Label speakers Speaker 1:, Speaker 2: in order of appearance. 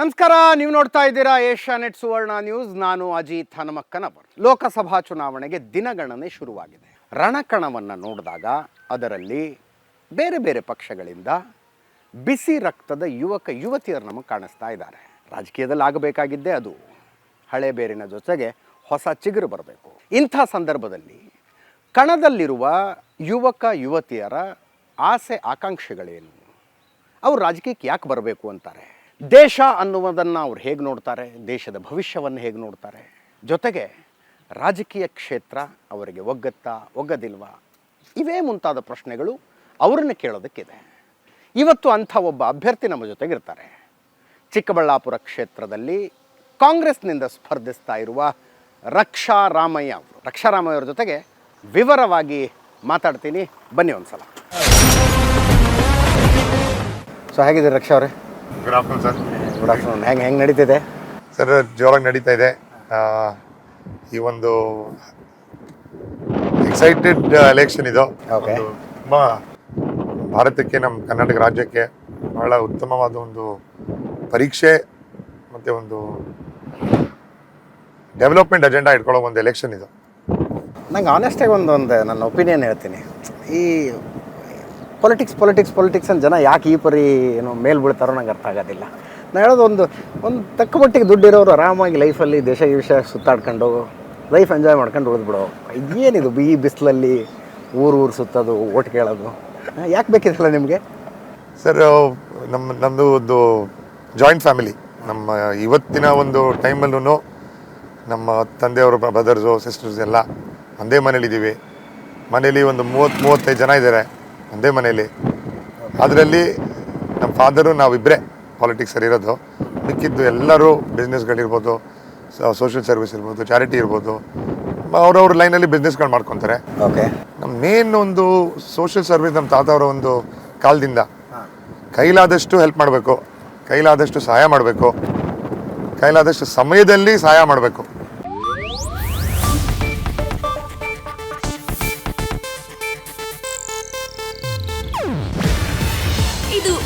Speaker 1: ನಮಸ್ಕಾರ, ನೀವು ನೋಡ್ತಾ ಇದ್ದೀರಾ ಏಷ್ಯಾ ನೆಟ್ ಸುವರ್ಣ ನ್ಯೂಸ್. ನಾನು ಅಜಿತ್ ಹನುಮಕ್ಕನವರ್ ಲೋಕಸಭಾ ಚುನಾವಣೆಗೆ ದಿನಗಣನೆ ಶುರುವಾಗಿದೆ. ರಣಕಣವನ್ನು ನೋಡಿದಾಗ ಅದರಲ್ಲಿ ಬೇರೆ ಬೇರೆ ಪಕ್ಷಗಳಿಂದ ಬಿಸಿ ರಕ್ತದ ಯುವಕ, ಯುವತಿಯರು ನಮಗೆ ಕಾಣಿಸ್ತಾ ಇದ್ದಾರೆ. ರಾಜಕೀಯದಲ್ಲಿ ಆಗಬೇಕಾಗಿದ್ದೇ ಅದು. ಹಳೆ ಬೇರಿನ ಜೊತೆಗೆ ಹೊಸ ಚಿಗುರು ಬರಬೇಕು. ಇಂಥ ಸಂದರ್ಭದಲ್ಲಿ ಕಣದಲ್ಲಿರುವ ಯುವಕ, ಯುವತಿಯರ ಆಸೆ, ಆಕಾಂಕ್ಷೆಗಳೇನು? ಅವರು ರಾಜಕೀಯಕ್ಕೆ ಯಾಕೆ ಬರಬೇಕು ಅಂತಾರೆ? ದೇಶ ಅನ್ನುವುದನ್ನು ಅವ್ರು ಹೇಗೆ ನೋಡ್ತಾರೆ, ದೇಶದ ಭವಿಷ್ಯವನ್ನು ಹೇಗೆ ನೋಡ್ತಾರೆ? ಜೊತೆಗೆ ರಾಜಕೀಯ ಕ್ಷೇತ್ರ ಅವರಿಗೆ ಒಗ್ಗತ್ತಾ, ಒಗ್ಗದಿಲ್ವಾ? ಇವೇ ಮುಂತಾದ ಪ್ರಶ್ನೆಗಳು ಅವ್ರನ್ನ ಕೇಳೋದಕ್ಕಿದೆ. ಇವತ್ತು ಅಂಥ ಒಬ್ಬ ಅಭ್ಯರ್ಥಿ ನಮ್ಮ ಜೊತೆಗಿರ್ತಾರೆ. ಚಿಕ್ಕಬಳ್ಳಾಪುರ ಕ್ಷೇತ್ರದಲ್ಲಿ ಕಾಂಗ್ರೆಸ್ನಿಂದ ಸ್ಪರ್ಧಿಸ್ತಾ ಇರುವ ರಕ್ಷಾ ರಾಮಯ್ಯ ಅವರು. ರಕ್ಷಾ ರಾಮಯ್ಯ ಅವ್ರ ಜೊತೆಗೆ ವಿವರವಾಗಿ ಮಾತಾಡ್ತೀನಿ. ಬನ್ನಿ ಒಂದು ಸಲ ಸೊ ಹೇಗಿದ್ದೀರಿ ರಕ್ಷಾ ಅವರೇ?
Speaker 2: Good afternoon sir
Speaker 1: good afternoon ಹೆಂಗೆ ಹೆಂಗೆ ನಡೀತಿದೆ?
Speaker 2: ಸರ್ ಜೋರಾಗಿ ನಡೀತಾ ಇದೆ. ಈ ಒಂದು ಎಕ್ಸೈಟೆಡ್ ಎಲೆಕ್ಷನ್ ಇದು. ತುಂಬ ಭಾರತಕ್ಕೆ ನಮ್ಮ ಕರ್ನಾಟಕ ರಾಜ್ಯಕ್ಕೆ ಬಹಳ ಉತ್ತಮವಾದ ಒಂದು ಪರೀಕ್ಷೆ ಮತ್ತೆ ಒಂದು ಡೆವಲಪ್ಮೆಂಟ್ ಅಜೆಂಡಾ ಇಟ್ಕೊಳ್ಳೋ ಒಂದು ಎಲೆಕ್ಷನ್ ಇದು.
Speaker 1: ನಂಗೆ ಆನೆಸ್ಟಾಗಿ ಒಂದು ಒಂದು ನನ್ನ ಒಪಿನಿಯನ್ ಹೇಳ್ತೀನಿ. ಈ ಪೊಲಿಟಿಕ್ಸ್ ಪೊಲಿಟಿಕ್ಸ್ ಪೊಲಿಟಿಕ್ಸ್ ಅಂತ ಜನ ಯಾಕೆ ಈ ಪರಿ ಏನು ಮೇಲ್ ಬೀಳ್ತಾರೋ ನಂಗೆ ಅರ್ಥ ಆಗೋದಿಲ್ಲ. ನಾನು ಹೇಳೋದು ಒಂದು ಒಂದು ತಕ್ಕ ಮಟ್ಟಿಗೆ ದುಡ್ಡಿರೋರು ಆರಾಮಾಗಿ ಲೈಫಲ್ಲಿ ದೇಶ ವಿಷಯ ಸುತ್ತಾಡ್ಕೊಂಡು ಲೈಫ್ ಎಂಜಾಯ್ ಮಾಡ್ಕೊಂಡು ಉಳಿದ್ಬಿಡೋ ಇದೇನಿದು ಈ ಬಿಸಿಲಲ್ಲಿ ಊರು ಊರು ಸುತ್ತೋದು, ಓಟ್ ಕೇಳೋದು ಯಾಕೆ ಬೇಕಿದಲ್ಲ ನಿಮಗೆ?
Speaker 2: ಸರ್ ನಮ್ಮ ನಮ್ಮದು ಒಂದು ಜಾಯಿಂಟ್ ಫ್ಯಾಮಿಲಿ ನಮ್ಮ ಇವತ್ತಿನ ಒಂದು ಟೈಮಲ್ಲೂ ನಮ್ಮ ತಂದೆಯವರು ಬ್ರದರ್ಸು ಸಿಸ್ಟರ್ಸ್ ಎಲ್ಲ ಒಂದೇ ಮನೇಲಿದ್ದೀವಿ. ಮನೇಲಿ ಒಂದು ಮೂವತ್ತು, ಮೂವತ್ತೈದು ಜನ ಇದ್ದಾರೆ. ಒಂದೇ ಮನೆಯಲ್ಲಿ. ಅದರಲ್ಲಿ ನಮ್ಮ ಫಾದರು ನಾವಿಬ್ಬರೇ ಪಾಲಿಟಿಕ್ಸಲ್ಲಿ ಇರೋದು. ಮಿಕ್ಕಿದ್ದು ಎಲ್ಲರೂ ಬಿಸ್ನೆಸ್ಗಳಿರ್ಬೋದು ಸೋಷಿಯಲ್ ಸರ್ವಿಸ್ ಇರ್ಬೋದು ಚಾರಿಟಿ ಇರ್ಬೋದು. ಅವ್ರವ್ರ ಲೈನಲ್ಲಿ ಬಿಸ್ನೆಸ್ಗಳು ಮಾಡ್ಕೊತಾರೆ.
Speaker 1: ಓಕೆ
Speaker 2: ನಮ್ಮ ಮೇನ್ ಒಂದು ಸೋಷಿಯಲ್ ಸರ್ವಿಸ್ ನಮ್ಮ ತಾತವರ ಒಂದು ಕಾಲದಿಂದ. ಕೈಲಾದಷ್ಟು ಹೆಲ್ಪ್ ಮಾಡಬೇಕು ಕೈಲಾದಷ್ಟು ಸಹಾಯ ಮಾಡಬೇಕು ಕೈಲಾದಷ್ಟು ಸಮಯದಲ್ಲಿ ಸಹಾಯ ಮಾಡಬೇಕು.